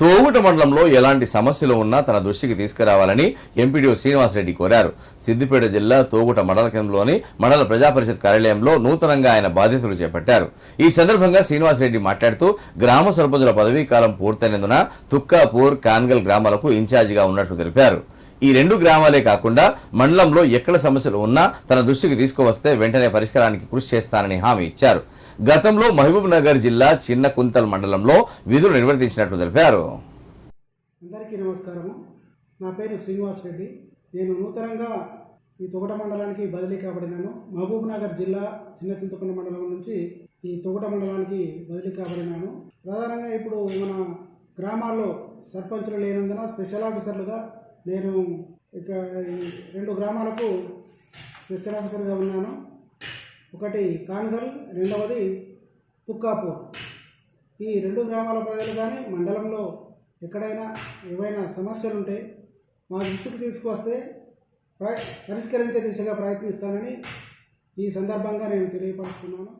తోగుట మండలంలో ఎలాంటి సమస్యలు ఉన్నా తన దృష్టికి తీసుకురావాలని ఎంపీడీఓ శ్రీనివాసరెడ్డి కోరారు. సిద్దిపేట జిల్లా తోగుట మండల కేంద్రంలోని మండల ప్రజాపరిషత్ కార్యాలయంలో నూతనంగా ఆయన బాధ్యతలు చేపట్టారు. ఈ సందర్భంగా శ్రీనివాసరెడ్డి మాట్లాడుతూ గ్రామ సర్పంచుల పదవీ కాలం పూర్తయినందున తుక్కాపూర్ కాన్గల్ గ్రామాలకు ఇన్ఛార్జిగా ఉన్నట్లు తెలిపారు. ఈ రెండు గ్రామాలే కాకుండా మండలంలో ఎక్కడ సమస్యలు ఉన్నా తన దృష్టికి తీసుకువస్తే వెంటనే పరిష్కారానికి కృషి చేస్తానని హామీ ఇచ్చారు. గతంలో మహబూబ్ నగర్ జిల్లా చిన్న కుంతల్ మండలంలో విధులు నిర్వర్తించినట్లు తెలిపారు. అందరికీ నమస్కారము. నా పేరు శ్రీనివాస్ రెడ్డి. నేను నూతనంగా ఈ తొగట మండలానికి బదిలీ కాబడినాను. మహబూబ్ నగర్ జిల్లా చిన్న చింతకొండ మండలం నుంచి ఈ తొగట మండలానికి బదిలీ కాబడినాను. ప్రధానంగా ఇప్పుడు మన గ్రామాల్లో సర్పంచులు లేనందున స్పెషల్ ఆఫీసర్లుగా నేను ఇక్కడ రెండు గ్రామాలకు స్పెషల్ ఆఫీసర్గా ఉన్నాను. ఒకటి కాన్గల్ రెండవది తుక్కాపూర్. ఈ రెండు గ్రామాల ప్రజలు కానీ మండలంలో ఎక్కడైనా ఏవైనా సమస్యలు ఉంటే మా దృష్టికి తీసుకువస్తే పరిష్కరించే దిశగా ప్రయత్నిస్తానని ఈ సందర్భంగా నేను తెలియపరుస్తున్నాను.